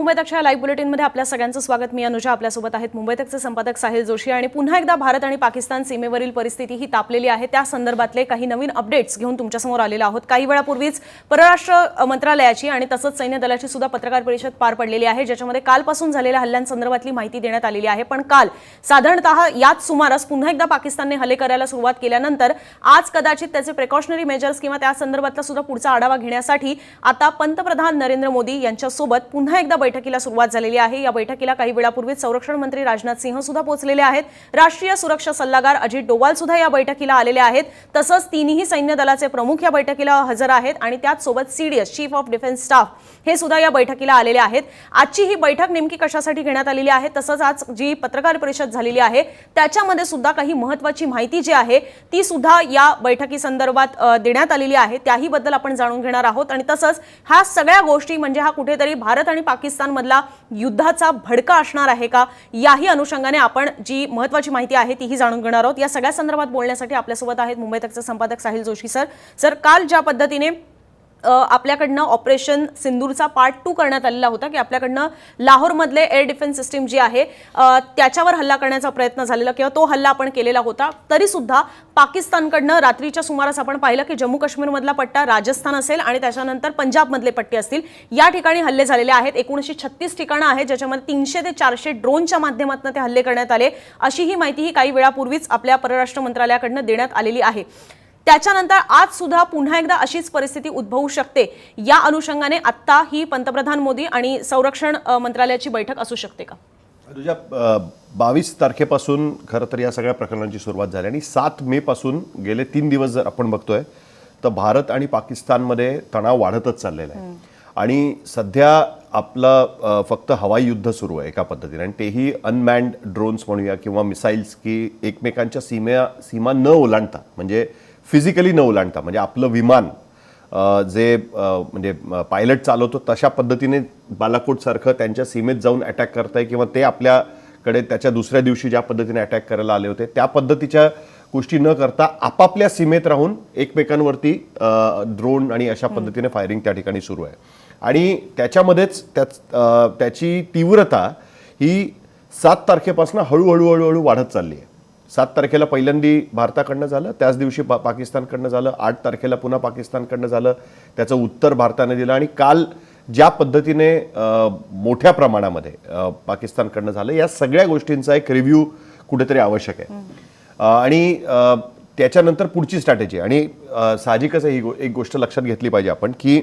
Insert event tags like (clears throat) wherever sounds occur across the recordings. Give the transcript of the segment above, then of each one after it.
Mumbai तकच्या live बुलेटिनमध्ये आपल्या सगळ्यांचं स्वागत. मी अनुजा आपल्यासोबत आहेत मुंबई तकचे संपादक साहिल जोशी. आणि पुन्हा एकदा भारत आणि पाकिस्तान सीमेवरील परिस्थिती ही तापलेली आहे. त्या संदर्भातले काही नवीन अपडेट्स घेऊन तुमच्यासमोर आलेलो आहोत. काही वेळापूर्वीच परराष्ट्र मंत्रालयाची आणि तसंच सैन्य दलाची सुद्धा पत्रकार परिषद पार पडलेली आहे ज्याच्यामध्ये कालपासून झालेल्या हल्ल्यांसंदर्भातली माहिती देण्यात आलेली आहे. पण काल साधारणतः याच सुमारास पुन्हा एकदा पाकिस्तानने हल्ले करायला सुरुवात केल्यानंतर आज कदाचित त्याचे प्रिकॉशनरी मेजर्स किंवा त्या संदर्भातला सुद्धा पुढचा आढावा घेण्यासाठी आता पंतप्रधान नरेंद्र मोदी यांच्यासोबत पुन्हा एकदा बैठकीला सुरुवात झालेली आहे. या बैठकीला काही वेळापूर्वीच संरक्षण मंत्री राजनाथ सिंह सुद्धा पोहोचलेले आहेत. राष्ट्रीय सुरक्षा सल्लागार अजित डोवाल सुद्धा या बैठकीला आलेले आहेत. तसंच तिन्ही सैन्य दलाचे प्रमुख या बैठकीला हजर आहेत आणि त्याचसोबत CDS chief of defence staff हे सुद्धा या बैठकीला आलेले आहेत. आजची ही बैठक नेमकी कशासाठी घेण्यात आलेली आहे? तसंच आज जी पत्रकार परिषद झालेली आहे त्याच्यामध्ये सुद्धा काही महत्वाची माहिती जी आहे ती सुद्धा या बैठकी संदर्भात देण्यात आलेली आहे. त्याही बद्दल आपण जाणून घेणार आहोत. आणि तसंच ह्या सगळ्या गोष्टी म्हणजे हा कुठेतरी भारत आणि पाकिस्तान पाकिस्तानमधला युद्धाचा भडका असणार आहे का? याही अनुषंगाने आपण जी महत्वाची माहिती आहे तीही जाणून घेणार आहोत. या सगळ्या संदर्भात बोलण्यासाठी आपल्यासोबत आहेत मुंबई तकचे संपादक साहिल जोशी सर. सर काल ज्या पद्धतीने आपल्याकडनं ऑपरेशन सिंदूरचा पार्ट टू करण्यात आलेला होता की आपल्याकडनं लाहोरमधले एअर डिफेन्स सिस्टीम जी आहे त्याच्यावर हल्ला करण्याचा प्रयत्न झालेला किंवा तो हल्ला आपण केलेला होता. तरीसुद्धा पाकिस्तानकडनं रात्रीच्या सुमारास आपण पाहिलं की जम्मू काश्मीरमधला पट्टा राजस्थान असेल आणि त्याच्यानंतर पंजाबमधले पट्टे असतील. या ठिकाणी हल्ले झालेले आहेत. एकोणीसशे छत्तीस ठिकाणं आहेत ज्याच्यामध्ये तीनशे ते चारशे ड्रोनच्या माध्यमातून ते हल्ले करण्यात आले. अशी ही माहिती ही काही वेळापूर्वीच आपल्या परराष्ट्र मंत्रालयाकडनं देण्यात आलेली आहे. त्याच्यानंतर आज सुद्धा पुन्हा एकदा अशीच परिस्थिती उद्भवू शकते. या अनुषंगाने आत्ता ही पंतप्रधान मोदी आणि संरक्षण मंत्रालयाची बैठक असू शकते का? तुझ्या बावीस तारखेपासून खरं तर या सगळ्या प्रकरणांची सुरुवात झाली आणि सात मे पासून गेले तीन दिवस जर आपण बघतोय तर भारत आणि पाकिस्तानमध्ये तणाव वाढतच चाललेला आहे. आणि सध्या आपलं फक्त हवाई युद्ध सुरू आहे एका पद्धतीने आणि तेही अनमॅन्ड ड्रोन्स म्हणूया किंवा मिसाईल्स की एकमेकांच्या सीमा सीमा न ओलांडता. म्हणजे फिजिकली न ओलांडता म्हणजे आपलं विमान जे म्हणजे पायलट चालवतो तशा पद्धतीने बालाकोटसारखं त्यांच्या सीमेत जाऊन अटॅक करताय किंवा ते आपल्याकडे त्याच्या दुसऱ्या दिवशी ज्या पद्धतीने अटॅक करायला आले होते त्या पद्धतीच्या गोष्टी न करता आपापल्या सीमेत राहून एकमेकांवरती ड्रोन आणि अशा पद्धतीने फायरिंग त्या ठिकाणी सुरू आहे. आणि त्याच्यामध्येच त्याच त्याची तीव्रता ही सात तारखेपासून हळूहळू हळूहळू वाढत चालली आहे. सात तारखेला पहिल्यांदी भारताकडनं झालं त्याच दिवशी पा पाकिस्तानकडनं झालं आठ तारखेला पुन्हा पाकिस्तानकडनं झालं त्याचं उत्तर भारताने दिलं आणि काल ज्या पद्धतीने मोठ्या प्रमाणामध्ये पाकिस्तानकडनं झालं या सगळ्या गोष्टींचा एक रिव्ह्यू कुठेतरी आवश्यक आहे. आणि त्याच्यानंतर पुढची स्ट्रॅटेजी आणि साहजिकच ही गो- एक गोष्ट लक्षात घेतली पाहिजे आपण की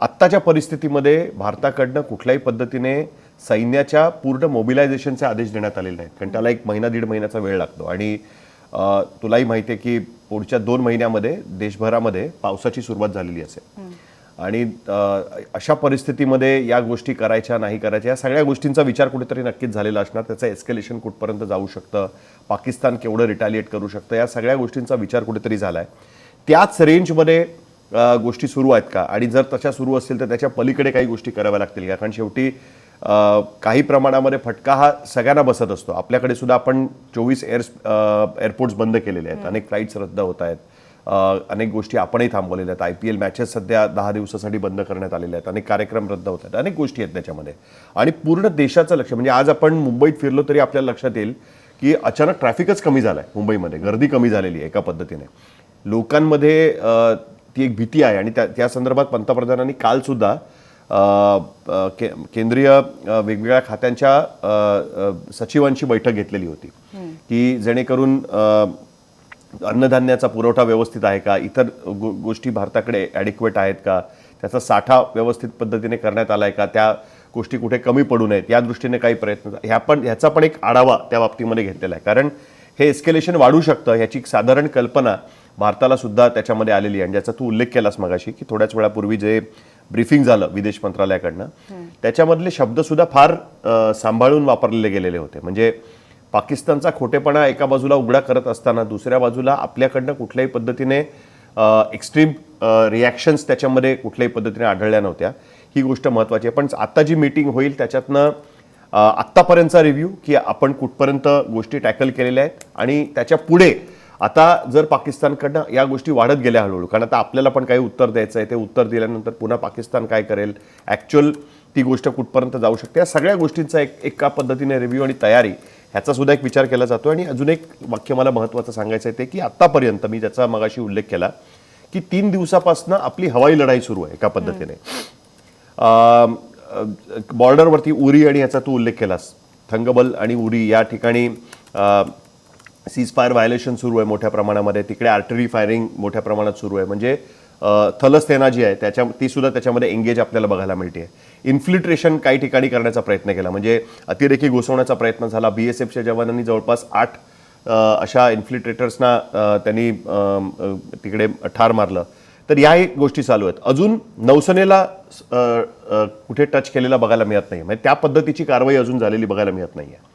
आत्ताच्या परिस्थितीमध्ये भारताकडनं कुठल्याही पद्धतीने सैन्याच्या पूर्ण मोबिलायझेशनचे आदेश देण्यात आलेले नाहीत. कारण त्याला एक महिना दीड महिन्याचा वेळ लागतो. आणि तुलाही माहिती आहे की पुढच्या दोन महिन्यामध्ये देशभरामध्ये पावसाची सुरुवात झालेली असेल. आणि अशा परिस्थितीमध्ये या गोष्टी करायच्या नाही करायच्या या सगळ्या गोष्टींचा विचार कुठेतरी नक्कीच झालेला असणार. त्याचं एस्केलेशन कुठपर्यंत जाऊ शकतं पाकिस्तान केवढं रिटॅलिएट करू शकतं या सगळ्या गोष्टींचा विचार कुठेतरी झाला आहे त्याच रेंजमध्ये गोष्टी सुरू आहेत का? आणि जर तशा सुरू असतील तर त्याच्या पलीकडे काही गोष्टी कराव्या लागतील का? कारण शेवटी काही प्रमाणामध्ये फटका हा सगळ्यांना बसत असतो. आपल्याकडे सुद्धा आपण चोवीस एअर एअरपोर्ट्स बंद केलेले आहेत. अनेक फ्लाईट्स रद्द होत आहेत. अनेक गोष्टी आपणही थांबवलेल्या आहेत. आय पी एल मॅचेस सध्या दहा दिवसासाठी बंद करण्यात आलेले आहेत. अनेक कार्यक्रम रद्द होत आहेत. अनेक गोष्टी आहेत त्याच्यामध्ये. आणि पूर्ण देशाचं लक्ष म्हणजे आज आपण मुंबईत फिरलो तरी आपल्याला लक्षात येईल की अचानक ट्रॅफिकच कमी झालं आहे मुंबईमध्ये. गर्दी कमी झालेली आहे एका पद्धतीने. लोकांमध्ये ती एक भीती आहे आणि त्या त्या संदर्भात पंतप्रधानांनी कालसुद्धा के केंद्रीय वेगवेगळ्या खात्यांच्या सचिवांची बैठक घेतलेली होती. की जेणेकरून अन्नधान्याचा पुरवठा व्यवस्थित आहे का? इतर गो गोष्टी भारताकडे ॲडिक्वेट आहेत का? त्याचा साठा व्यवस्थित पद्धतीने करण्यात आला आहे का? त्या गोष्टी कुठे कमी पडू नयेत? या दृष्टीने काही प्रयत्न ह्या पण ह्याचा पण एक आढावा त्या बाबतीमध्ये घेतलेला आहे. कारण हे एस्केलेशन वाढू शकतं ह्याची एक साधारण कल्पना भारताला सुद्धा त्याच्यामध्ये आलेली आहे. आणि ज्याचा तू उल्लेख केलास मगाशी की थोड्याच वेळापूर्वी जे ब्रीफिंग झालं विदेश मंत्रालयाकडनं. त्याच्यामधले शब्दसुद्धा फार सांभाळून वापरलेले गेलेले होते. म्हणजे पाकिस्तानचा खोटेपणा एका बाजूला उघडा करत असताना दुसऱ्या बाजूला आपल्याकडनं कुठल्याही पद्धतीने एक्स्ट्रीम रिॲक्शन्स त्याच्यामध्ये कुठल्याही पद्धतीने आढळल्या नव्हत्या. ही गोष्ट महत्त्वाची आहे. पण आता जी मीटिंग होईल त्याच्यातनं आत्तापर्यंतचा रिव्ह्यू की आपण कुठपर्यंत गोष्टी टॅकल केलेल्या आहेत आणि त्याच्या पुढे आता जर पाकिस्तानकडनं या गोष्टी वाढत गेल्या हळूहळू कारण आता आपल्याला पण काही उत्तर द्यायचं आहे ते उत्तर दिल्यानंतर पुन्हा पाकिस्तान काय करेल ॲक्च्युअल ती गोष्ट कुठपर्यंत जाऊ शकते या सगळ्या गोष्टींचा एक एका पद्धतीने रिव्ह्यू आणि तयारी ह्याचा सुद्धा एक विचार केला जातो आणि अजून एक वाक्य मला महत्त्वाचं सांगायचं आहे ते की आत्तापर्यंत मी त्याचा मगाशी उल्लेख केला की तीन दिवसापासून आपली हवाई लढाई सुरू आहे एका पद्धतीने. बॉर्डरवरती उरी आणि याचा तू उल्लेख केलास. थंगबल आणि उरी या ठिकाणी सीज फायर व्हायलेशन सुरू आहे मोठ्या प्रमाणामध्ये. तिकडे आर्टरी फायरिंग मोठ्या प्रमाणात सुरू आहे. म्हणजे थलसेना जी आहे त्याच्या ती सुद्धा त्याच्यामध्ये एंगेज आपल्याला बघायला मिळते इन्फिल्ट्रेशन काही ठिकाणी करण्याचा प्रयत्न केला. म्हणजे अतिरेकी घुसवण्याचा प्रयत्न झाला. बी एस एफच्या जवानांनी जवळपास आठ अशा इन्फिल्ट्रेटर्सना त्यांनी तिकडे ठार मारलं. तर या एक गोष्टी चालू आहेत. अजून नौसेनेला कुठे टच केलेला बघायला मिळत नाही म्हणजे त्या पद्धतीची कारवाई अजून झालेली बघायला मिळत नाही आहे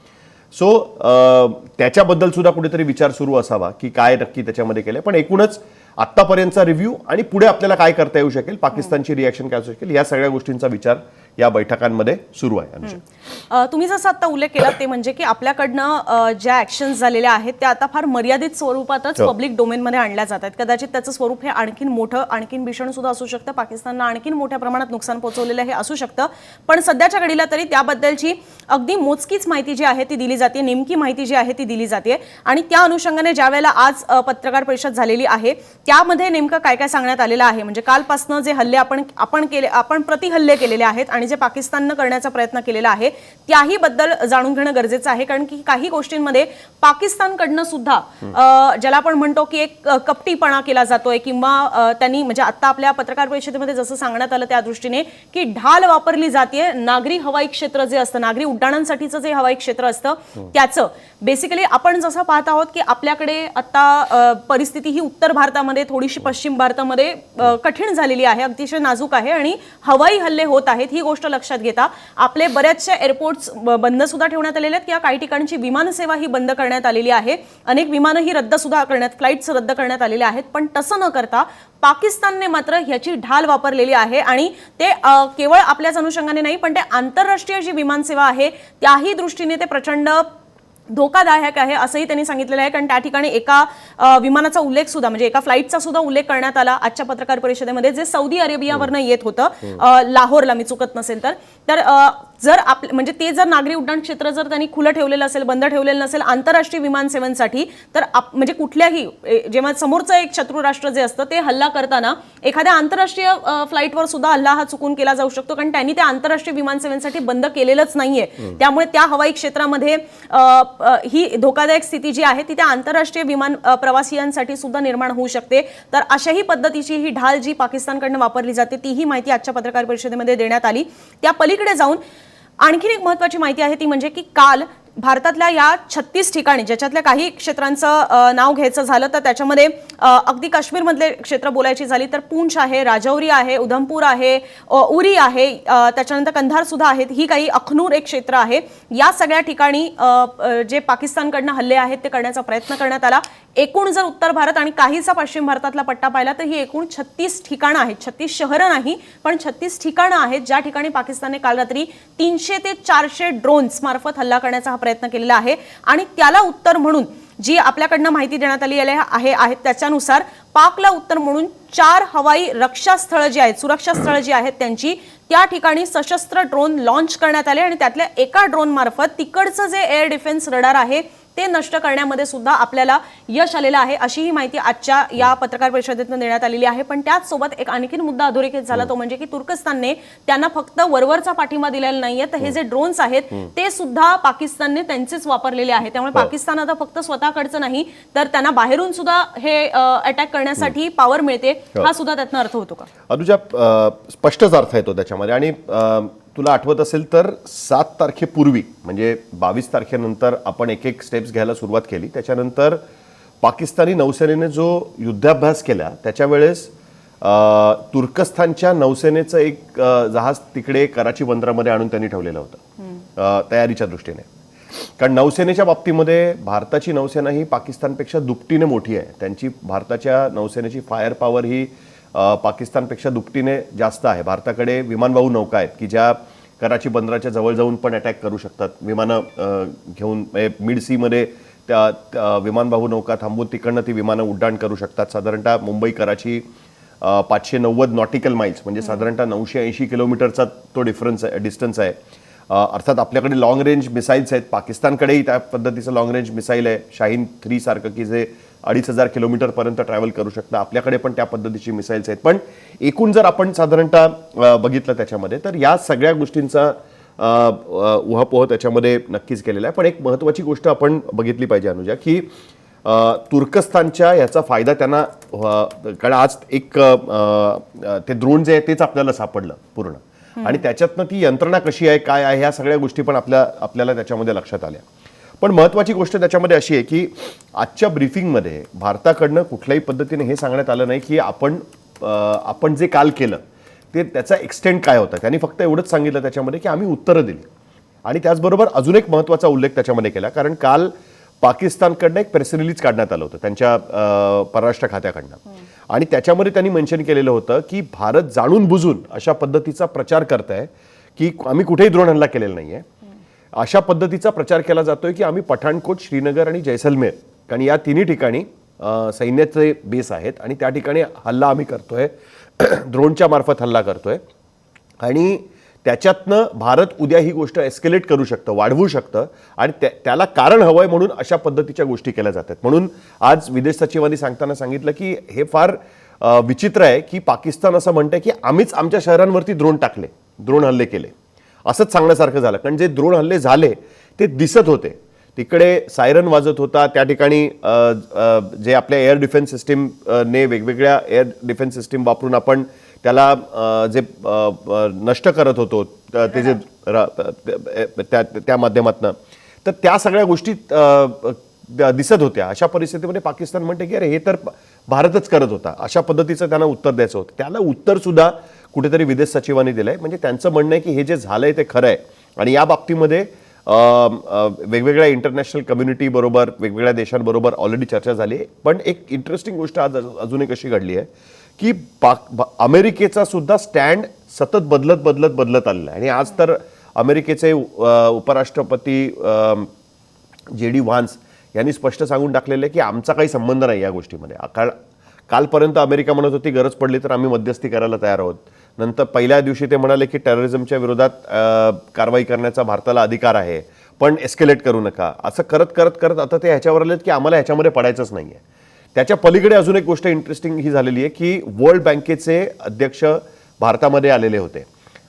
सो uh, त्याच्याबद्दल सुद्धा कुठेतरी विचार सुरू असावा की काय नक्की त्याच्यामध्ये केलं पण एकूणच आत्तापर्यंतचा रिव्ह्यू आणि पुढे आपल्याला काय करता येऊ शकेल पाकिस्तानची रिॲक्शन काय असू शकेल या सगळ्या गोष्टींचा विचार या बैठकांमध्ये सुरू आहे अनुजा तुम्ही जसं आता उल्लेख केला ते म्हणजे की आपल्याकडनं ज्या ऍक्शन्स झालेल्या आहेत त्या आता फार मर्यादित स्वरूपातच हो. पब्लिक डोमेनमध्ये आणल्या जात आहेत. कदाचित त्याचं स्वरूप हे आणखीन मोठं आणखीन भीषण सुद्धा असू शकतं. पाकिस्तानला आणखीन मोठ्या प्रमाणात नुकसान पोहोचवलेलं हे असू शकतं. पण सध्याच्या घडीला तरी त्याबद्दलची अगदी मोजकीच माहिती जी आहे ती दिली जाते नेमकी माहिती जी आहे ती दिली जाते. आणि त्या अनुषंगाने ज्या वेळेला आज पत्रकार परिषद झालेली आहे त्यामध्ये नेमकं काय काय सांगण्यात आलेलं आहे? म्हणजे कालपासनं जे हल्ले आपण आपण केले आपण प्रतिहल्ले केलेले आहेत आणि जे पाकिस्ताननं करण्याचा प्रयत्न केलेला आहे त्याही बद्दल जाणून घेणं गरजेचं आहे. कारण की काही गोष्टींमध्ये पाकिस्तानकडनं सुद्धा ज्याला आपण म्हणतो की एक कपटीपणा केला जातोय किंवा त्यांनी म्हणजे आता आपल्या पत्रकार परिषदेमध्ये जसं सांगण्यात आलं त्या दृष्टीने की ढाल वापरली जाते नागरी हवाई क्षेत्र जे असतं नागरी उड्डाणांसाठीचं जे हवाई क्षेत्र असतं त्याचं बेसिकली आपण जसं पाहत आहोत की आपल्याकडे आता परिस्थिती ही उत्तर भारतामध्ये थोडीशी पश्चिम भारतामध्ये कठीण झालेली आहे अतिशय नाजूक आहे आणि हवाई हल्ले होत आहेत ही गोष्ट लक्षात घेता आपले बऱ्याचशा एअरपोर्ट्स बंद सुद्धा ठेवण्यात आलेले आहेत. किंवा काही ठिकाणची विमानसेवा ही बंद करण्यात आलेली आहे. अनेक विमानं ही रद्द सुद्धा करण्यात फ्लाईट्स रद्द करण्यात आलेल्या आहेत. पण तसं न करता पाकिस्तानने मात्र ह्याची ढाल वापरलेली आहे आणि ते केवळ आपल्याच अनुषंगाने नाही पण ते आंतरराष्ट्रीय जी विमानसेवा आहे त्याही दृष्टीने ते प्रचंड धोकादायक आहे असंही त्यांनी सांगितलेलं आहे. कारण त्या ठिकाणी एका विमानाचा उल्लेख सुद्धा म्हणजे एका फ्लाईटचा सुद्धा उल्लेख करण्यात आला आजच्या पत्रकार परिषदेमध्ये जे सौदी अरेबियावरनं येत होतं अ, लाहोरला मी चुकत नसेल तर. तर जर आप म्हणजे ते जर नागरी उड्डाण क्षेत्र जर त्यांनी खुलं ठेवलेलं असेल बंद ठेवलेलं नसेल आंतरराष्ट्रीय विमानसेवांसाठी तर आप- म्हणजे कुठल्याही जेव्हा समोरचं एक शत्रू राष्ट्र जे असतं ते हल्ला करताना एखाद्या आंतरराष्ट्रीय फ्लाईटवर सुद्धा हल्ला हा चुकून केला जाऊ शकतो. कारण त्यांनी ते आंतरराष्ट्रीय विमानसेवांसाठी बंद केलेलंच नाहीये. त्यामुळे त्या हवाई क्षेत्रामध्ये ही धोकादायक स्थिती जी आहे ती त्या आंतरराष्ट्रीय विमान प्रवासियांसाठी सुद्धा निर्माण होऊ शकते. तर अशाही पद्धतीची ही ढाल जी पाकिस्तानकडनं वापरली जाते तीही माहिती आजच्या पत्रकार परिषदेमध्ये देण्यात आली. त्या पलीकडे जाऊन आणखीन एक महत्वाची माहिती आहे ती म्हणजे की काल भारतातल्या या छत्तीस ठिकाणी ज्याच्यातल्या काही क्षेत्रांचं नाव घ्यायचं झालं तर त्याच्यामध्ये अगदी काश्मीरमधले क्षेत्र बोलायची झाली तर पूंछ आहे राजौरी आहे उधमपूर आहे उरी आहे त्याच्यानंतर कंधार सुद्धा आहेत ही काही अखनूर एक क्षेत्र आहे. या सगळ्या ठिकाणी जे पाकिस्तानकडनं हल्ले आहेत ते करण्याचा प्रयत्न करण्यात आला. एकूण जर उत्तर भारत आणि काहीसा पश्चिम भारतातला पट्टा पाहिला तर ही एकूण छत्तीस ठिकाणं आहेत. छत्तीस शहरं नाही पण छत्तीस ठिकाणं आहेत ज्या ठिकाणी पाकिस्तानने काल रात्री तीनशे ते चारशे ड्रोन्स मार्फत हल्ला करण्याचा हा प्रयत्न प्रयत्न केलेला आहे. आणि त्याला उत्तर म्हणून जी आपल्याकडनं माहिती देण्यात आली आहे आहे त्याच्यानुसार पाकला उत्तर म्हणून चार हवाई रक्षा स्थळं जी आहेत सुरक्षा स्थळं जी आहेत त्यांची त्या ठिकाणी सशस्त्र ड्रोन लॉन्च करण्यात आले. आणि त्यातल्या एका ड्रोन मार्फत तिकडचं जे एअर डिफेन्स रडार आहे ते नष्ट करण्यामध्ये सुद्धा आपल्याला यश आलेलं आहे अशी ही माहिती आजच्या या पत्रकार परिषदेतून देण्यात आलेली आहे. पण त्याचसोबत एक आणखीन मुद्दा अधोरेखित झाला तो म्हणजे की तुर्कस्तानने त्यांना फक्त वरवरचा पाठिंबा दिलेला नाहीये तर हे जे ड्रोन्स आहेत ते सुद्धा पाकिस्तानने त्यांचेच वापरलेले आहेत. त्यामुळे पाकिस्तान आता फक्त स्वतःकडचं नाही तर त्यांना बाहेरून सुद्धा हे अटॅक करण्यासाठी पॉवर मिळते हा. सुद्धा त्यातनं अर्थ होतो का? अनुजा स्पष्टच अर्थ येतो त्याच्यामध्ये. आणि तुला आठवत असेल तर सात तारखेपूर्वी म्हणजे बावीस तारखेनंतर आपण एक एक स्टेप्स घ्यायला सुरुवात केली. त्याच्यानंतर पाकिस्तानी नौसेनेने जो युद्धाभ्यास केला त्याच्या वेळेस अ, तुर्कस्तानच्या नौसेनेचं एक जहाज तिकडे कराची बंदरामध्ये आणून त्यांनी ठेवलेलं होतं. तयारीच्या दृष्टीने. कारण नौसेनेच्या बाबतीमध्ये भारताची नौसेना ही पाकिस्तानपेक्षा दुपटीने मोठी आहे. त्यांची भारताच्या नौसेनेची फायर पॉवर ही पाकिस्तानपेक्षा दुपटीने जास्त आहे. भारताकडे विमानवाहू नौका आहेत की ज्या कराची बंदराच्या जवळ जाऊन पण अटॅक करू शकतात. विमानं घेऊन मिड सीमध्ये त्या विमानवाहू नौका थांबवून तिकडनं ती विमानं उड्डाण करू शकतात. साधारणतः मुंबई कराची पाचशे नव्वद नॉटिकल माइल्स म्हणजे साधारणतः नऊशे ऐंशी किलोमीटरचा तो डिफरन्स आहे डिस्टन्स आहे. अर्थात आपल्याकडे लॉंग रेंज मिसाईल्स आहेत. पाकिस्तानकडेही त्या पद्धतीचं लॉंग रेंज मिसाईल आहे. शाहीन थ्री सारखं की जे अडीच हजार किलोमीटरपर्यंत ट्रॅव्हल करू शकतं. आपल्याकडे पण त्या पद्धतीची मिसाईल्स आहेत. पण एकूण जर आपण साधारणतः बघितलं त्याच्यामध्ये तर या सगळ्या गोष्टींचा उहापोह त्याच्यामध्ये नक्कीच केलेला आहे. पण एक महत्त्वाची गोष्ट आपण बघितली पाहिजे अनुजा की तुर्कस्तानच्या याचा फायदा त्यांना कारण आज एक ते द्रोण जे आहे तेच आपल्याला सापडलं पूर्ण. आणि त्याच्यातनं ती यंत्रणा कशी आहे काय आहे ह्या सगळ्या गोष्टी पण आपल्या आपल्याला त्याच्यामध्ये लक्षात आल्या. पण महत्त्वाची गोष्ट त्याच्यामध्ये अशी आहे की आजच्या ब्रीफिंगमध्ये भारताकडनं कुठल्याही पद्धतीने हे सांगण्यात आलं नाही की आपण आपण जे काल केलं ते त्याचा एक्सटेंड काय होता. त्यांनी फक्त एवढंच सांगितलं त्याच्यामध्ये की आम्ही उत्तरं दिली. आणि त्याचबरोबर अजून एक महत्त्वाचा उल्लेख त्याच्यामध्ये केला कारण काल पाकिस्तानकडनं एक प्रेस रिलीज काढण्यात आलं होतं त्यांच्या परराष्ट्र खात्याकडनं. आणि त्याच्यामध्ये त्यांनी मेन्शन केलेलं होतं की भारत जाणून बुजून अशा पद्धतीचा प्रचार करत आहे की आम्ही कुठेही द्रोण हल्ला केलेला नाही आहे अशा पद्धतीचा प्रचार केला जातोय की आम्ही पठाणकोट श्रीनगर आणि जैसलमेर कारण या तिन्ही ठिकाणी सैन्याचे बेस आहेत आणि त्या ठिकाणी हल्ला आम्ही करतोय. (clears throat) ड्रोनच्या मार्फत हल्ला करतोय. आणि त्याच्यातनं भारत उद्या ही गोष्ट एस्केलेट करू शकतं वाढवू शकतं आणि त्या- त्याला कारण हवं आहे म्हणून अशा पद्धतीच्या गोष्टी केल्या जातात. म्हणून आज विदेश सचिवांनी सांगताना सांगितलं की हे फार विचित्र आहे की पाकिस्तान असं म्हणतंय की आम्हीच आमच्या शहरांवरती द्रोण टाकले द्रोण हल्ले केले. असंच सांगण्यासारखं झालं. कारण जे द्रोण हल्ले झाले ते दिसत होते. तिकडे सायरन वाजत होता. त्या ठिकाणी जे आपल्या एअर डिफेन्स सिस्टीम ने वेगवेगळ्या एअर डिफेन्स सिस्टीम वापरून आपण त्याला जे नष्ट करत होतो ते जे त्या त्या माध्यमातनं. तर त्या सगळ्या गोष्टी दिसत होत्या. अशा परिस्थितीमध्ये पाकिस्तान म्हणते की अरे हे तर भारतच करत होता. अशा पद्धतीचं त्यांना उत्तर द्यायचं होतं. त्याला उत्तर सुद्धा कुठेतरी विदेश सचिवांनी आहे म्हणजे त्यांचं म्हणणं आहे की हे जे झालं आहे ते खरं आहे आणि या बाबतीमध्ये वेगवेगळ्या इंटरनॅशनल कम्युनिटीबरोबर वेगवेगळ्या देशांबरोबर ऑलरेडी चर्चा झाली आहे. पण एक इंटरेस्टिंग गोष्ट आज अजून एक अशी घडली आहे की पाक अमेरिकेचा सुद्धा स्टँड सतत बदलत बदलत बदलत आलेला आहे. आणि आज तर अमेरिकेचे उपराष्ट्रपती जे डी व्हान्स यांनी स्पष्ट सांगून टाकलेलं आहे की आमचा काही संबंध नाही या गोष्टीमध्ये. कारण कालपर्यंत अमेरिका म्हणत होती गरज पडली तर आम्ही मध्यस्थी करायला तयार आहोत. नंतर पहिल्या दिवशी ते म्हणाले की टेररिझमच्या विरोधात कारवाई करण्याचा भारताला अधिकार आहे पण एस्केलेट करू नका. असं करत करत करत आता ते ह्याच्यावर आलेत की आम्हाला ह्याच्यामध्ये पडायचंच नाही आहे त्याच्या पलीकडे अजून एक गोष्ट इंटरेस्टिंग ही झालेली आहे की वर्ल्ड बँकेचे अध्यक्ष भारतामध्ये आलेले होते.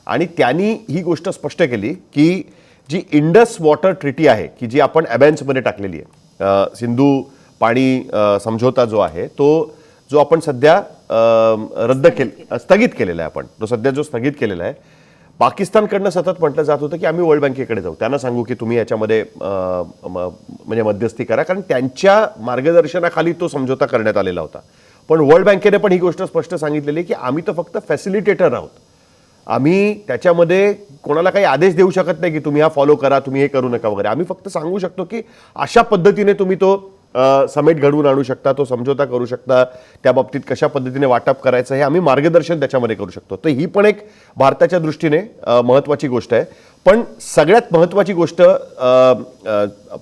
आणि त्यांनी ही गोष्ट स्पष्ट केली की जी इंडस वॉटर ट्रिटी आहे की जी आपण अबॅन्समध्ये टाकलेली आहे. सिंधू पाणी समझोता जो आहे तो जो आपण सध्या रद्द केल स्थगित केलेला आहे आपण. तो सध्या जो स्थगित केलेला आहे. पाकिस्तानकडनं सतत म्हटलं जात होतं की आम्ही वर्ल्ड बँकेकडे जाऊ. त्यांना सांगू की तुम्ही याच्यामध्ये म्हणजे मध्यस्थी करा. कारण त्यांच्या मार्गदर्शनाखाली तो समझोता करण्यात आलेला होता. पण वर्ल्ड बँकेने पण ही गोष्ट स्पष्ट सांगितलेली आहे की आम्ही तर फक्त फॅसिलिटेटर आहोत. आम्ही त्याच्यामध्ये कोणाला काही आदेश देऊ शकत नाही की तुम्ही हा फॉलो करा तुम्ही हे करू नका वगैरे. आम्ही फक्त सांगू शकतो की अशा पद्धतीने तुम्ही तो समेट घडवून आणू शकता तो समझोता करू शकता त्या बाबतीत कशा पद्धतीने वाटप करायचं हे आम्ही मार्गदर्शन त्याच्यामध्ये करू शकतो. तर ही पण एक भारताच्या दृष्टीने महत्त्वाची गोष्ट आहे. पण सगळ्यात महत्त्वाची गोष्ट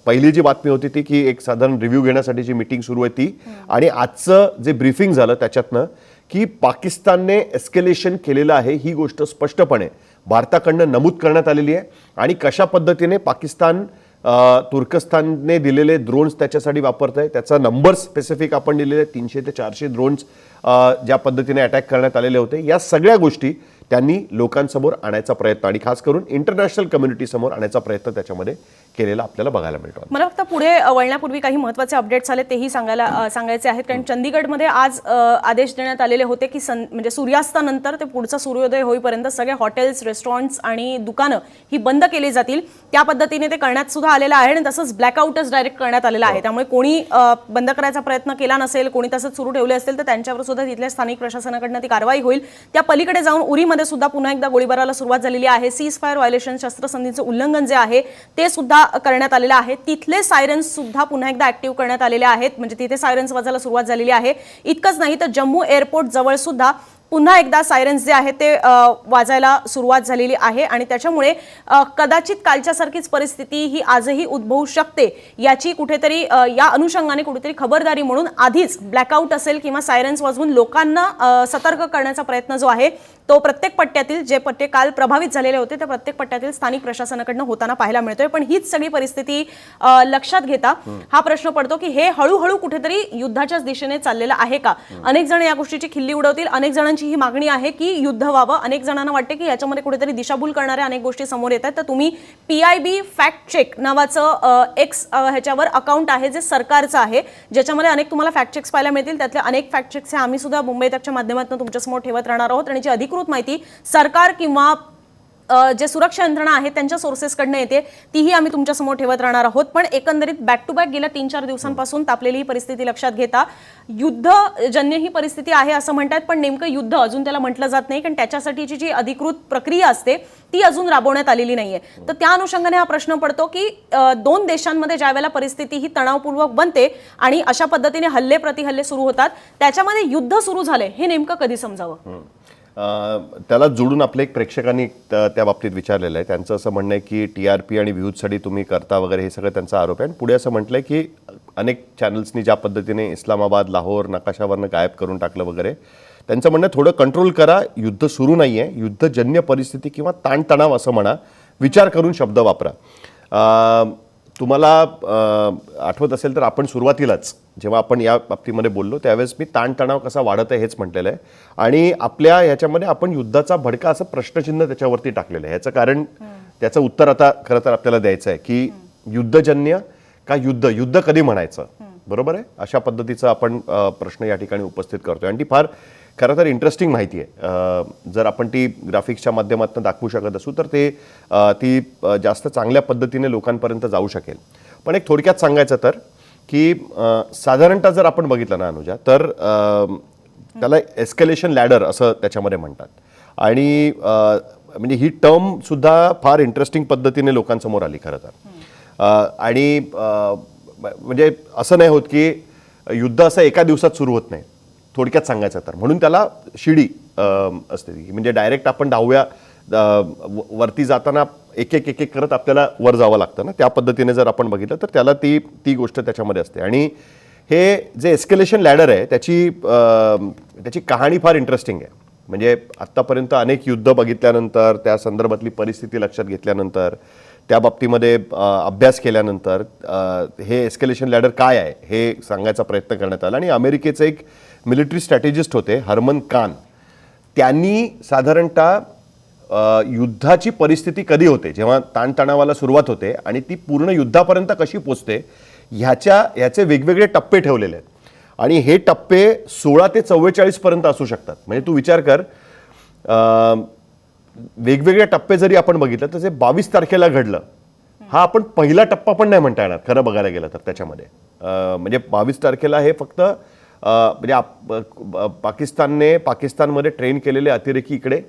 पहिली जी बातमी होती ती की एक साधारण रिव्ह्यू घेण्यासाठी जी मीटिंग सुरू आहे ती आणि आजचं जे ब्रीफिंग झालं त्याच्यातनं की पाकिस्तानने एस्केलेशन केलेलं आहे ही गोष्ट स्पष्टपणे भारताकडनं नमूद करण्यात आलेली आहे. आणि कशा पद्धतीने पाकिस्तान तुर्कस्तानने दिलेले ड्रोन्स त्याच्यासाठी वापरत आहे त्याचा नंबर स्पेसिफिक आपण दिलेले तीनशे ते चारशे ड्रोन्स ज्या पद्धतीने अटॅक करण्यात आलेले होते. या सगळ्या गोष्टी त्यांनी लोकांसमोर आणायचा प्रयत्न आणि खास करून इंटरनॅशनल कम्युनिटी समोर आणायचा प्रयत्न त्याच्यामध्ये केलेला आपल्याला बघायला मिळतो. मला फक्त पुढे वळण्यापूर्वी काही महत्त्वाचे अपडेट्स आले तेही सांगायला सांगायचे आहेत. कारण चंदीगडमध्ये आज आदेश देण्यात आलेले होते की सन म्हणजे सूर्यास्तानंतर ते पुढचा सूर्योदय होईपर्यंत सगळे हॉटेल्स रेस्टॉरंट्स आणि दुकानं ही बंद केली जातील. त्या पद्धतीने ते करण्यात सुद्धा आलेलं आहे आणि तसंच ब्लॅकआउटच डायरेक्ट करण्यात आलेलं आहे. त्यामुळे कोणी बंद करायचा प्रयत्न केला नसेल कोणी तसंच सुरू ठेवले असेल तर त्यांच्यावर सुद्धा तिथल्या स्थानिक प्रशासनाकडनं ती कारवाई होईल. त्या पलीकडे जाऊन उरीमध्ये सुद्धा पुन्हा एकदा गोळीबाराला सुरुवात झालेली आहे. सीज फायर व्हायलेशन शस्त्रसंधीचं उल्लंघन जे आहे ते सुद्धा करण्यात आलेला आहे. तिथले सायरन्स सुद्धा पुन्हा एकदा ऍक्टिव्ह करण्यात आलेले आहेत. म्हणजे तिथे सायरन्स वाजायला सुरुवात झालेली आहे. इतकंच नाही तर जम्मू एअरपोर्ट जवळ सुद्धा पुन्हा एकदा सायरन्स जे आहे ते वाजायला सुरुवात झालेली आहे. आणि त्याच्यामुळे कदाचित कालच्यासारखीच परिस्थिती ही आजही उद्भवू शकते याची कुठेतरी या अनुषंगाने कुठेतरी खबरदारी म्हणून आधीच ब्लॅकआउट असेल किंवा सायरन्स वाजवून लोकांना सतर्क करण्याचा प्रयत्न जो आहे तो प्रत्येक पट्ट्यातील जे पट्टे काल प्रभावित झालेले होते त्या प्रत्येक पट्ट्यातील स्थानिक प्रशासनाकडनं होताना पाहायला मिळतोय. पण हीच सगळी परिस्थिती लक्षात घेता हा प्रश्न पडतो की हे हळूहळू कुठेतरी युद्धाच्याच दिशेने चाललेलं आहे का? अनेक जण या गोष्टीची खिल्ली उडवतील. अनेक जणांची ही मागणी आहे की युद्ध व्हावं. अनेक जणांना वाटते की याच्यामध्ये कुठेतरी दिशाभूल करणाऱ्या अनेक गोष्टी समोर येत आहेत. तर तुम्ही P I B fact check नावाचं एक्स ह्याच्यावर अकाउंट आहे जे सरकारचं आहे ज्याच्यामध्ये अनेक तुम्हाला फॅक्ट चेक्स पाहायला मिळतील. त्यातले अनेक फॅक्ट चेक्स हे आम्ही सुद्धा मुंबई तकच्या माध्यमातून तुमच्यासमोर ठेवत राहणार आहोत. आणि जे अधिकृत माहिती. सरकार किंवा जे सुरक्षा यंत्रणा आहे त्यांच्या सोर्सेसकडनं येते. तीही आम्ही तुमच्यासमोर ठेवत राहणार आहोत. पण एकंदरीत बॅक टू बॅक गेल्या तीन चार दिवसांपासून तापलेली ही परिस्थिती लक्षात घेता युद्धजन्य ही परिस्थिती आहे असं म्हणतात पण नेमकं युद्ध अजून त्याला म्हटलं जात नाही कारण त्याच्यासाठीची जी अधिकृत प्रक्रिया असते ती अजून राबवण्यात आलेली नाहीये. तर त्या अनुषंगाने हा प्रश्न पडतो की दोन देशांमध्ये ज्या वेळेला परिस्थिती ही तणावपूर्वक बनते आणि अशा पद्धतीने हल्ले प्रतिहल्ले सुरू होतात त्याच्यामध्ये युद्ध सुरू झाले हे नेमकं कधी समजावं? त्याला जोडून आपले एक प्रेक्षकांनी त्या बाबतीत विचारलेलं आहे. त्यांचं असं म्हणणं आहे की टी आर पी आणि व्ह्यूजसाठी तुम्ही करता वगैरे हे सगळं त्यांचा आरोप आहे. आणि पुढे असं म्हटलं आहे की अनेक चॅनल्सनी ज्या पद्धतीने इस्लामाबाद लाहोर नकाशावरनं गायब करून टाकलं वगैरे त्यांचं म्हणणं थोडं कंट्रोल करा युद्ध सुरू नाही आहे युद्धजन्य परिस्थिती किंवा ताणतणाव असं म्हणा विचार करून शब्द वापरा. तुम्हाला आठवत असेल तर आपण सुरुवातीलाच जेव्हा आपण या बाबतीमध्ये बोललो त्यावेळेस मी ताणतणाव कसा वाढत आहे हेच म्हटलेलं आहे. आणि आपल्या ह्याच्यामध्ये आपण युद्धाचा भडका असं प्रश्नचिन्ह त्याच्यावरती टाकलेलं आहे. ह्याचं कारण त्याचं उत्तर आता खरं तर आपल्याला द्यायचं आहे की युद्धजन्य का युद्ध? युद्ध कधी म्हणायचं? बरोबर आहे? अशा पद्धतीचा आपण प्रश्न या ठिकाणी उपस्थित करतोय. आणि ती फार खरं तर इंटरेस्टिंग माहिती आहे. जर आपण ती ग्राफिक्सच्या माध्यमातून दाखवू शकत असू तर ते ती जास्त चांगल्या पद्धतीने लोकांपर्यंत जाऊ शकेल. पण एक थोडक्यात सांगायचं तर की साधारणतः जर आपण बघितलं ना अनुजा तर त्याला एस्केलेशन लॅडर असं त्याच्यामध्ये म्हणतात. आणि म्हणजे ही टर्म सुद्धा फार इंटरेस्टिंग पद्धतीने लोकांसमोर आली खरं तर. आणि म्हणजे असं नाही होत की युद्ध असं एका दिवसात सुरू होत नाही. थोडक्यात सांगायचं तर. म्हणून त्याला शिडी असते ती. म्हणजे डायरेक्ट आपण दहाव्या व- वरती जाताना एक एक एक एक करत आपल्याला वर जावं लागतं ना. त्या पद्धतीने जर आपण बघितलं तर त्याला ती ती गोष्ट त्याच्यामध्ये असते. आणि हे जे एस्केलेशन लॅडर आहे त्याची त्याची कहाणी फार इंटरेस्टिंग आहे. म्हणजे आत्तापर्यंत अनेक युद्ध बघितल्यानंतर त्या संदर्भातली परिस्थिती लक्षात घेतल्यानंतर त्या बाबतीमध्ये अभ्यास केल्यानंतर हे एस्केलेशन लॅडर काय आहे हे सांगायचा प्रयत्न करण्यात आला. आणि अमेरिकेचं एक मिलिटरी स्ट्रॅटेजिस्ट होते हरमन कान. त्यांनी साधारणतः युद्धाची परिस्थिती कधी होते? जेव्हा ताणतणावाला सुरुवात होते आणि ती पूर्ण युद्धापर्यंत कशी पोचते? ह्याच्या ह्याचे वेगवेगळे टप्पे ठेवलेले आहेत. आणि हे टप्पे सोळा ते चव्वेचाळीसपर्यंत असू शकतात. म्हणजे तू विचार कर वेगवेगळे टप्पे जरी आपण बघितलं तर जे बावीस तारखेला घडलं हा आपण पहिला टप्पा पण नाही म्हणता येणार खरं बघायला गेलं तर त्याच्यामध्ये. म्हणजे बावीस तारखेला हे फक्त म्हणजे आप- पाकिस्तानने पाकिस्तानमध्ये ट्रेन केलेले अतिरेकी इकडे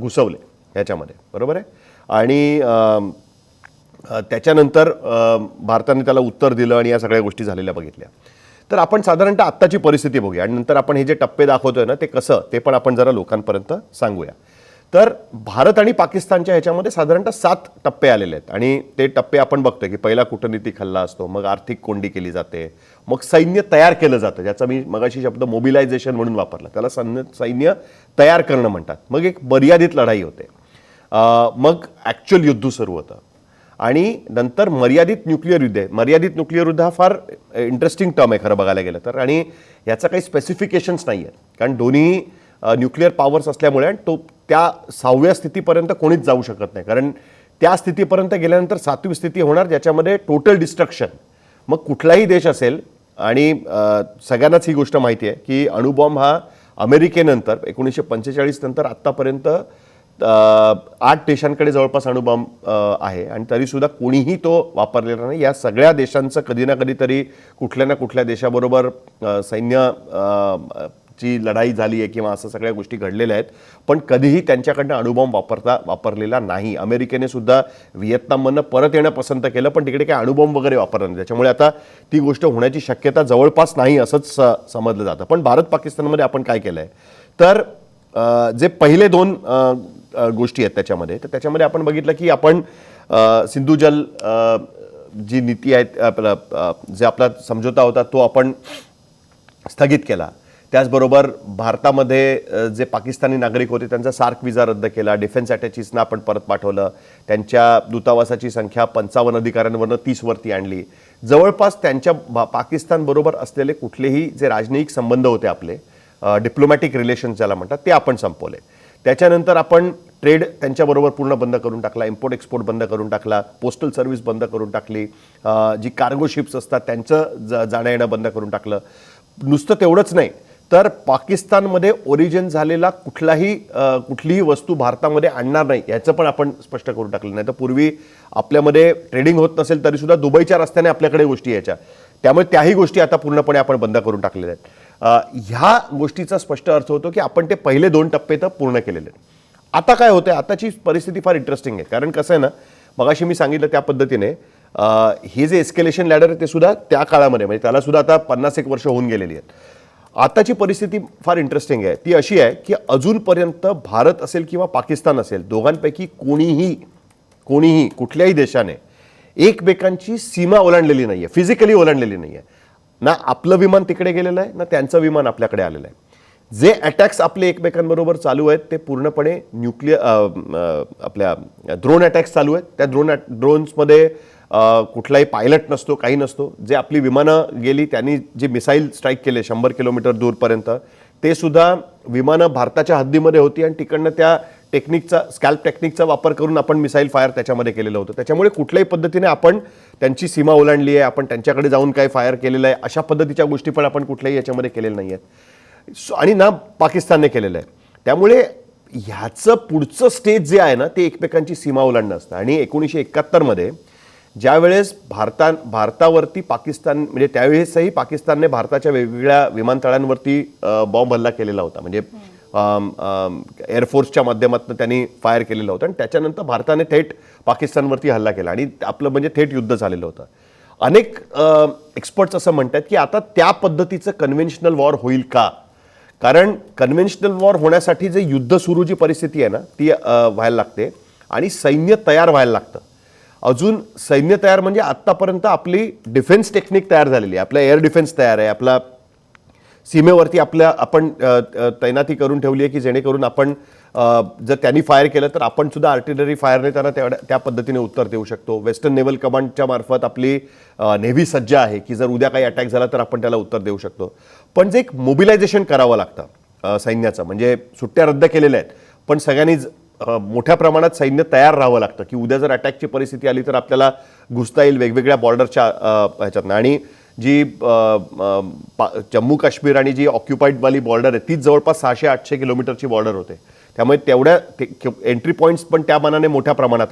घुसवले ह्याच्यामध्ये. बरोबर आहे? आणि त्याच्यानंतर भारताने त्याला उत्तर दिलं आणि या सगळ्या गोष्टी झालेल्या बघितल्या. तर आपण साधारणतः आत्ताची परिस्थिती बघूया. आणि नंतर आपण हे जे टप्पे दाखवतोय ना ते कसं ते पण आपण जरा लोकांपर्यंत सांगूया. तर भारत आणि पाकिस्तानच्या ह्याच्यामध्ये साधारणतः सात टप्पे आलेले आहेत. आणि ते टप्पे आपण बघतोय की पहिला कूटनीतिक हल्ला असतो मग आर्थिक कोंडी केली जाते मग सैन्य तयार केलं जातं ज्याचा मी मगाशी शब्द मोबिलायझेशन म्हणून वापरला. त्याला सैन्य सैन्य तयार करणं म्हणतात. मग एक मर्यादित लढाई होते. मग ॲक्च्युअल युद्ध सुरू होतं. आणि नंतर मर्यादित न्यूक्लिअर युद्ध आहे. मर्यादित न्यूक्लिअर युद्ध हा फार इंटरेस्टिंग टर्म आहे खरं बघायला गेलं तर. आणि याचं काही स्पेसिफिकेशन्स नाही आहेत कारण दोन्ही न्यूक्लिअर पॉवर्स असल्यामुळे आणि तो त्या सहाव्या स्थितीपर्यंत कोणीच जाऊ शकत नाही. कारण त्या स्थितीपर्यंत गेल्यानंतर सातवी स्थिती होणार ज्याच्यामध्ये टोटल डिस्ट्रक्शन मग कुठलाही देश असेल आणि सगळ्यांनाच ही गोष्ट माहिती आहे की अणुबॉम्ब हा अमेरिकेनंतर एकोणीसशे पंचेचाळीस नंतर आत्तापर्यंत आठ देशांकडे जवळपास अणुबॉम्ब आहे. आणि तरीसुद्धा कोणीही तो वापरलेला नाही. या सगळ्या देशांचं कधी ना कधीतरी कुठल्या ना कुठल्या देशाबरोबर सैन्य ची लढाई झाली आहे किंवा असं सगळ्या गोष्टी घडलेल्या आहेत पण कधीही त्यांच्याकडनं अणुबॉम्ब वापरता वापरलेला नाही. अमेरिकेने सुद्धा व्हिएतनाममधनं परत येणं पसंत केलं पण तिकडे काही अणुबॉम्ब वगैरे वापरला नाही. त्याच्यामुळे आता ती गोष्ट होण्याची शक्यता जवळपास नाही असंच स- समजलं जातं. पण भारत पाकिस्तानमध्ये आपण काय केलं आहे तर जे पहिले दोन गोष्टी आहेत त्याच्यामध्ये तर त्याच्यामध्ये आपण बघितलं की आपण सिंधू जल जी नीती आहे आपला जे आपला समझोता होता तो आपण स्थगित केला. त्याचबरोबर भारतामध्ये जे पाकिस्तानी नागरिक होते त्यांचा सार्क विजा रद्द केला डिफेन्स अटॅचीसना आपण परत पाठवलं त्यांच्या दूतावासाची संख्या पंचावन्न अधिकाऱ्यांवरनं तीसवरती आणली. जवळपास त्यांच्या भा- पाकिस्तानबरोबर असलेले कुठलेही जे राजनयिक संबंध होते आपले डिप्लोमॅटिक रिलेशन ज्याला म्हणतात ते आपण संपवले. त्याच्यानंतर आपण ट्रेड त्यांच्याबरोबर पूर्ण बंद करून टाकला इम्पोर्ट एक्सपोर्ट बंद करून टाकला पोस्टल सर्व्हिस बंद करून टाकली जी कार्गो शिप्स असतात त्यांचं जा जाणं येणं बंद करून टाकलं. नुसतं तेवढंच नाही तर पाकिस्तानमध्ये ओरिजिन झालेला कुठलाही कुठलीही वस्तू भारतामध्ये आणणार नाही याचं पण आपण स्पष्ट करून टाकलं. नाही तर पूर्वी आपल्यामध्ये ट्रेडिंग होत नसेल तरी सुद्धा दुबईच्या रस्त्याने आपल्याकडे गोष्टी यायच्या. त्यामुळे त्याही गोष्टी आता पूर्णपणे आपण बंद करून टाकलेल्या आहेत. ह्या गोष्टीचा स्पष्ट अर्थ होतो की आपण ते पहिले दोन टप्पे तर पूर्ण केलेले आहेत. आता काय होतंय? आताची परिस्थिती फार इंटरेस्टिंग आहे. कारण कसं आहे ना मगाशी मी सांगितलं त्या पद्धतीने हे जे एस्केलेशन लॅडर आहे ते सुद्धा त्या काळामध्ये म्हणजे त्याला सुद्धा आता पन्नास एक वर्ष होऊन गेलेली आहेत. आताची परिस्थिती फार इंटरेस्टिंग आहे. ती अशी आहे की अजूनपर्यंत भारत असेल किंवा पाकिस्तान असेल दोघांपैकी कोणीही कोणीही कुठल्याही देशाने एकमेकांची सीमा ओलांडलेली नाही आहे फिजिकली ओलांडलेली नाही आहे ना आपलं विमान तिकडे गेलेलं आहे ना त्यांचं विमान आपल्याकडे आलेलं आहे. जे अटॅक्स आपले एकमेकांबरोबर चालू आहेत ते पूर्णपणे न्यूक्लिअर आपल्या ड्रोन अटॅक्स चालू आहेत. त्या ड्रोन ड्रोन्समध्ये कुठलाही पायलट नसतो काही नसतो. जे आपली विमानं गेली त्यांनी जे मिसाईल स्ट्राईक केले शंभर किलोमीटर दूरपर्यंत ते सुद्धा विमानं भारताच्या हद्दीमध्ये होती आणि तिकडनं त्या टेक्निकचा स्कॅल्प टेक्निकचा वापर करून आपण मिसाईल फायर त्याच्यामध्ये केलेलं होतं. त्याच्यामुळे कुठल्याही पद्धतीने आपण त्यांची सीमा ओलांडली आहे आपण त्यांच्याकडे जाऊन काय फायर केलेलं आहे अशा पद्धतीच्या गोष्टी पण आपण कुठल्याही याच्यामध्ये केलेल्या नाही आहेत सो- आणि ना पाकिस्तानने केलेलं आहे. त्यामुळे ह्याचं पुढचं स्टेज जे आहे ना ते एकमेकांची सीमा ओलांडणं असतं. आणि एकोणीसशे एकाहत्तरमध्ये ज्यावेळेस भारता भारतावरती पाकिस्तान म्हणजे त्यावेळेसही पाकिस्तानने भारताच्या वेगवेगळ्या विमानतळांवरती बॉम्ब हल्ला केलेला होता. म्हणजे एअरफोर्सच्या माध्यमातून त्यांनी फायर केलेलं होतं. आणि त्याच्यानंतर भारताने थेट पाकिस्तानवरती हल्ला केला. आणि आपलं म्हणजे थेट युद्ध झालेलं होतं. अनेक एक्सपर्ट्स असं म्हणतात की आता त्या पद्धतीचं कन्व्हेन्शनल वॉर होईल का? कारण कन्व्हेन्शनल वॉर होण्यासाठी जे युद्ध सुरू जी परिस्थिती आहे ना ती व्हायला लागते. आणि सैन्य तयार व्हायला लागतं. अजून सैन्य तयार म्हणजे आत्तापर्यंत आपली डिफेन्स टेक्निक तयार झालेली आहे. आपला एअर डिफेन्स तयार आहे आपला सीमेवरती आपल्या आपण तैनाती करून ठेवली आहे की जेणेकरून आपण जर त्यांनी फायर केलं तर आपण सुद्धा आर्टिलरी फायरने त्यांना त्या त्या पद्धतीने उत्तर देऊ शकतो. वेस्टर्न नेव्हल कमांडच्या मार्फत आपली नेव्ही सज्ज आहे की जर उद्या काही अटॅक झाला तर आपण त्याला उत्तर देऊ शकतो. पण जे एक मोबिलायझेशन करावं लागतं सैन्याचं म्हणजे सुट्ट्या रद्द केलेल्या आहेत. पण सगळ्यांनीच मोठ्या प्रमाणात सैन्य तयार राहावं लागतं की उद्या जर अटॅकची परिस्थिती आली तर आपल्याला घुसता येईल वेगवेगळ्या बॉर्डरच्या ह्याच्यातनं. आणि जी पा- जम्मू काश्मीर आणि जी ऑक्युपाईडवाली बॉर्डर आहे तीच जवळपास सहाशे आठशे किलोमीटरची बॉर्डर होते. त्यामुळे तेवढ्या एंट्री पॉईंट्स पण त्या मानाने मोठ्या प्रमाणात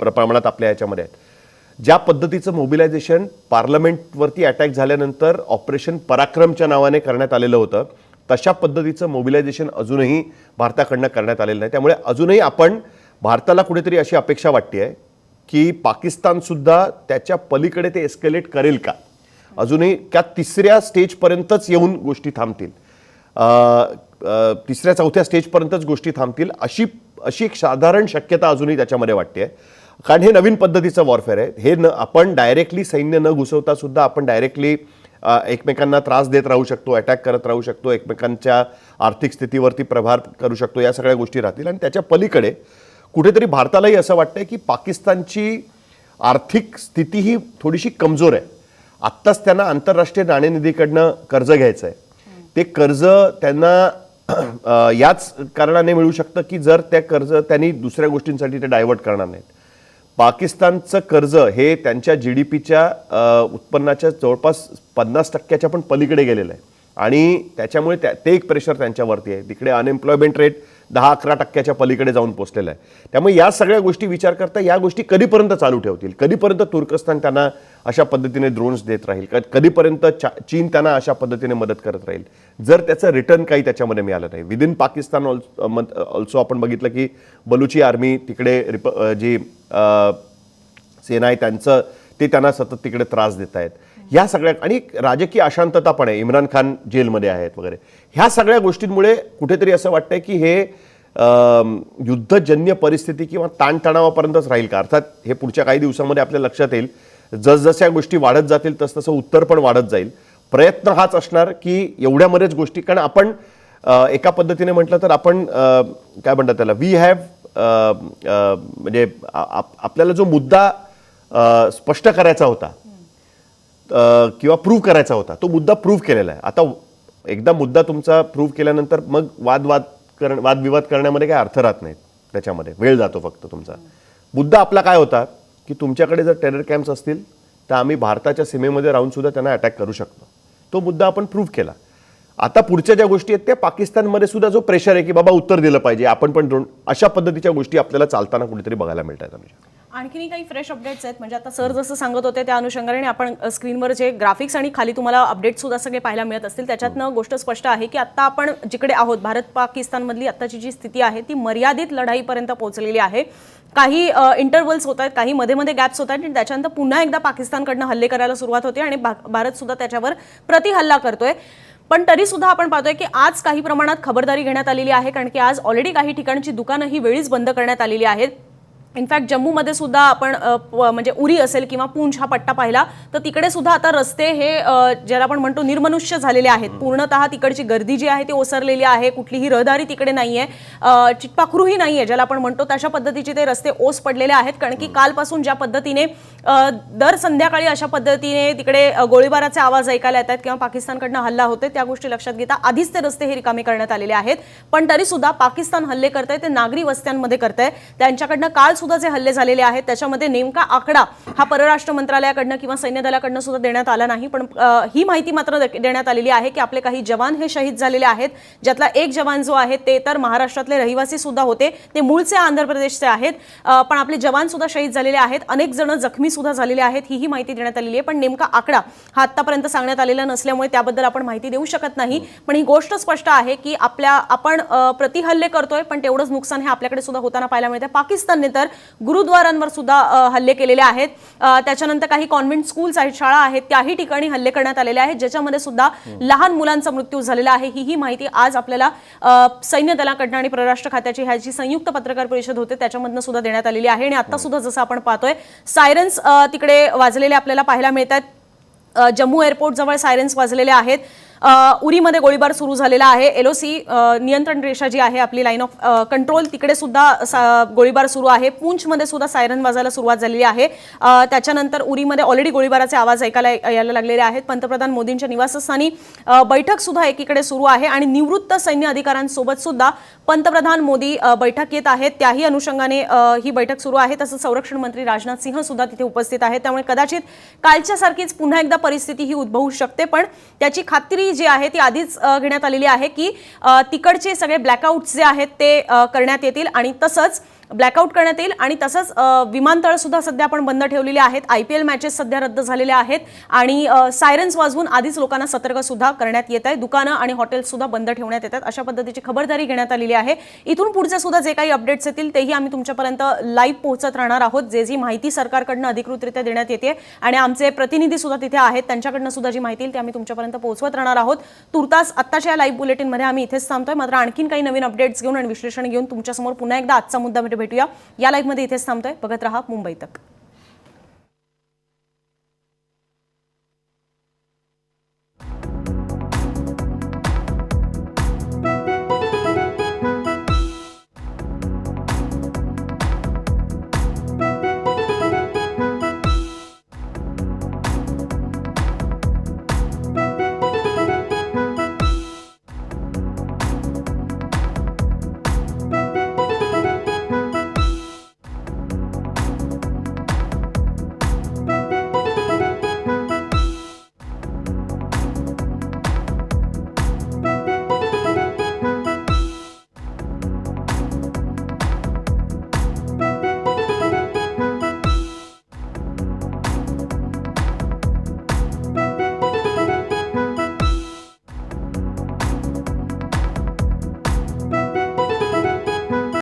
प्रमाणात आपल्या याच्यामध्ये आहेत. ज्या पद्धतीचं मोबिलायझेशन पार्लमेंटवरती अटॅक झाल्यानंतर ऑपरेशन पराक्रमच्या नावाने करण्यात आलेलं होतं तशा पद्धतीचं मोबिलायझेशन अजूनही भारताकडनं करण्यात आलेलं नाही. त्यामुळे अजूनही आपण भारताला कुठेतरी अशी अपेक्षा वाटते आहे की पाकिस्तानसुद्धा त्याच्या पलीकडे ते एस्केलेट करेल का? अजूनही त्या तिसऱ्या स्टेजपर्यंतच येऊन गोष्टी थांबतील. तिसऱ्या चौथ्या स्टेजपर्यंतच गोष्टी थांबतील. अशी अशी एक साधारण शक्यता अजूनही त्याच्यामध्ये वाटते कारण हे नवीन पद्धतीचं वॉरफेअर आहे. हे न आपण डायरेक्टली सैन्य न घुसवता सुद्धा आपण डायरेक्टली एकमेकांना त्रास देत राहू शकतो अटॅक करत राहू शकतो एकमेकांच्या आर्थिक स्थितीवरती प्रभार करू शकतो या सगळ्या गोष्टी राहतील. आणि त्याच्या पलीकडे कुठेतरी भारतालाही असं वाटतंय की पाकिस्तानची आर्थिक स्थिती ही थोडीशी कमजोर आहे. आत्ताच त्यांना आंतरराष्ट्रीय नाणेनिधीकडनं कर्ज घ्यायचं आहे. ते कर्ज त्यांना याच कारणाने मिळू शकतं की जर त्या कर्ज त्यांनी दुसऱ्या गोष्टींसाठी ते डायव्हर्ट करणार नाहीत. पाकिस्तानचं कर्ज हे त्यांच्या जी डी पीच्या उत्पन्नाच्या जवळपास पन्नास टक्क्याच्या पण पलीकडे गेलेलं आहे. आणि त्याच्यामुळे त्या ते एक प्रेशर त्यांच्यावरती आहे. तिकडे अनएम्प्लॉयमेंट रेट दहा अकरा टक्क्याच्या पलीकडे जाऊन पोचलेला आहे. त्यामुळे या सगळ्या गोष्टी विचार करता या गोष्टी कधीपर्यंत चालू ठेवतील? कधीपर्यंत तुर्कस्तान त्यांना अशा पद्धतीने ड्रोन्स देत राहील? कधीपर्यंत चीन त्यांना अशा पद्धतीने मदत करत राहील? जर त्याचं रिटर्न काही त्याच्यामध्ये मिळालं नाही. विदिन पाकिस्तान ऑल्सो आपण बघितलं की बलुची आर्मी तिकडे रिप जी सेना आहे त्यांचं ते त्यांना सतत तिकडे त्रास देत आहेत या सगळ्या आणि राजकीय अशांतता पण आहे. इम्रान खान जेलमध्ये आहेत वगैरे. ह्या सगळ्या गोष्टींमुळे कुठेतरी असं वाटतंय की हे युद्धजन्य परिस्थिती किंवा ताणतणावापर्यंतच राहील का? अर्थात हे पुढच्या काही दिवसामध्ये आपल्या लक्षात येईल. जसजशा गोष्टी वाढत जातील तसतसं उत्तर पण वाढत जाईल. प्रयत्न हाच असणार की एवढ्यामध्येच गोष्टी कारण आपण एका पद्धतीने म्हटलं तर आपण काय म्हणतात त्याला? वी हॅव म्हणजे आप- आपल्याला जो मुद्दा स्पष्ट करायचा होता किंवा प्रूव्ह करायचा होता तो मुद्दा प्रूव्ह केलेला आहे. आता एकदा मुद्दा तुमचा प्रूव्ह केल्यानंतर मग वादवाद कर वादविवाद करण्यामध्ये काही अर्थ राहत नाहीत त्याच्यामध्ये. वेळ जातो फक्त तुमचा. मुद्दा आपला काय होता की तुमच्याकडे जर टेरर कॅम्प्स असतील तर आम्ही भारताच्या सीमेमध्ये राहून सुद्धा त्यांना अटॅक करू शकतो. तो मुद्दा आपण प्रूव्ह केला. आता पुढच्या ज्या गोष्टी आहेत त्या पाकिस्तानमध्ये सुद्धा जो प्रेशर आहे की बाबा उत्तर दिलं पाहिजे आपण पण ड्रोन अशा पद्धतीच्या गोष्टी आपल्याला चालताना कुठेतरी बघायला मिळतात आमच्या. आणखीनही काही फ्रेश अपडेट्स आहेत. म्हणजे आता सर जसं सांगत होते त्या अनुषंगाने आपण स्क्रीनवर जे ग्राफिक्स आणि खाली तुम्हाला अपडेट सुद्धा सगळे पाहायला मिळत असतील त्याच्यातनं गोष्ट स्पष्ट आहे की आता आपण जिकडे आहोत भारत पाकिस्तानमधली आत्ताची जी स्थिती आहे ती मर्यादित लढाईपर्यंत पोहोचलेली आहे. काही इंटरव्हल्स होत आहेत काही मध्ये मध्ये गॅप्स होत आहेत आणि त्याच्यानंतर पुन्हा एकदा पाकिस्तानकडनं हल्ले करायला सुरुवात होते आणि भारत सुद्धा त्याच्यावर प्रतिहल्ला करतोय. पण तरी सुद्धा आपण पाहतोय की आज काही प्रमाणात खबरदारी घेण्यात आलेली आहे कारण की आज ऑलरेडी काही ठिकाणची दुकानं ही वेळीच बंद करण्यात आलेली आहेत. इनफॅक्ट जम्मूमध्ये सुद्धा आपण म्हणजे उरी असेल किंवा पूंछ हा पट्टा पाहिला तर तिकडे सुद्धा आता रस्ते हे ज्याला आपण म्हणतो निर्मनुष्य झालेले आहेत. पूर्णतः तिकडची गर्दी जी आहे ती ओसरलेली आहे. कुठलीही रहदारी तिकडे नाहीये. अ, चिटपाखरूही नाहीये ज्याला आपण म्हणतो तशा पद्धतीचे ते रस्ते ओस पडलेले आहेत. कारण की कालपासून ज्या पद्धतीने दर संध्याकाळी अशा पद्धतीने तिकडे गोळीबाराचे आवाज ऐकायला येतात किंवा पाकिस्तानकडनं हल्ला होते त्या गोष्टी लक्षात घेता आधीच ते रस्ते हे रिकामे करण्यात आलेले आहेत. पण तरी सुद्धा पाकिस्तान हल्ले करत आहे ते नागरी वस्त्यांमध्ये करत आहे त्यांच्याकडनं काल सुद्धा जे हल्ले झालेले आहेत त्याच्यामध्ये नेमका आकडा हा परराष्ट्र मंत्रालयाकडनं किंवा सैन्य दलाकडनं सुद्धा देण्यात आला नाही. पण ही माहिती मात्र दे- देण्यात आलेली आहे की आपले काही जवान हे शहीद झालेले आहेत. ज्यातला एक जवान जो आहे ते तर महाराष्ट्रातले रहिवासी सुद्धा होते. ते मूळचे आंध्र प्रदेशचे आहेत. पण आपले जवान सुद्धा शहीद झालेले आहेत. अनेक जण जखमी सुद्धा झालेले आहेत ही माहिती देण्यात आलेली आहे. पण नेमका आकडा हा आतापर्यंत सांगण्यात आलेला नसल्यामुळे त्याबद्दल आपण माहिती देऊ शकत नाही. पण ही गोष्ट स्पष्ट आहे की आपल्या आपण प्रतिहल्ले करतोय पण तेवढंच नुकसान हे आपल्याकडे सुद्धा होताना पाहायला मिळतं पाकिस्तानने तर गुरुद्वारांवर सुद्धा हल्ले केलेले आहेत. त्याच्यानंतर काही कॉन्व्हेंट स्कूल्स आहेत शाळा आहेत त्याही ठिकाणी हल्ले करण्यात आलेले आहेत ज्याच्यामध्ये सुद्धा लहान मुलांचा मृत्यू झालेला आहे. ही ही माहिती आज आपल्याला सैन्य दलाकडनं आणि परराष्ट्र खात्याची ह्याची संयुक्त पत्रकार परिषद होते त्याच्यामधनं सुद्धा देण्यात आलेली आहे. आणि आता सुद्धा जसं आपण पाहतोय सायरन्स तिकडे वाजलेले आपल्याला पाहायला मिळतात आहेत जम्मू एअरपोर्टजवळ सायरन्स वाजलेले आहेत. उरीमध्ये गोळीबार सुरू झालेला आहे. एलओसी नियंत्रण रेषा जी आहे आपली लाईन ऑफ कंट्रोल तिकडे सुद्धा गोळीबार सुरू आहे. पूंछमध्ये सुद्धा सायरन वाजायला सुरुवात झालेली आहे. त्याच्यानंतर उरीमध्ये ऑलरेडी गोळीबाराचे आवाज ऐकायला यायला लागलेले आहेत. पंतप्रधान मोदींच्या निवासस्थानी बैठक सुद्धा एकीकडे सुरू आहे आणि निवृत्त सैन्य अधिकाऱ्यांसोबत सुद्धा पंतप्रधान मोदी बैठक येत आहेत. त्याही अनुषंगाने ही बैठक सुरू आहे. तसंच संरक्षण मंत्री राजनाथ सिंह सुद्धा तिथे उपस्थित आहेत. त्यामुळे कदाचित कालच्या सारखीच पुन्हा एकदा परिस्थिती ही उद्भवू शकते. पण त्याची खात्री जी आहे ती आधीच घेण्यात आलेली आहे की तिकडचे सगळे ब्लॅकआउट्स जे आहेत ते करण्यात येतील आणि तसंच ब्लॅकआउट करण्यात येईल आणि तसंच विमानतळ सुद्धा सध्या आपण बंद ठेवलेले आहेत. आय पी एल मॅचेस सध्या रद्द झालेल्या आहेत आणि सायरन्स वाजवून आधीच लोकांना सतर्क सुद्धा करण्यात येत आहे. दुकानं आणि हॉटेल्स सुद्धा बंद ठेवण्यात येतात. अशा पद्धतीची खबरदारी घेण्यात आलेली आहे. इथून पुढचे सुद्धा जे काही अपडेट्स येतील तेही आम्ही तुमच्यापर्यंत लाईव्ह पोहोचत राहणार आहोत. जे जी माहिती सरकारकडनं अधिकृतरित्या देण्यात येते आणि आमचे प्रतिनिधी सुद्धा तिथे आहेत. त्यांच्याकडनं सुद्धा जी माहिती येईल ती आम्ही तुमच्यापर्यंत पोहोचवत राहणार आहोत. तुर्तास आत्ताच्या या लाईव्ह बुलेटिनमध्ये आम्ही इथेच थांबतोय. मात्र आणखीन काही नवीन अपडेट्स घेऊन आणि विश्लेषण घेऊन तुमच्यासमोर पुन्हा एकदा आजचा मुद्दा भेटूया. या लाईव्हमध्ये इथेच थांबतोय. बघत राहा मुंबई तक.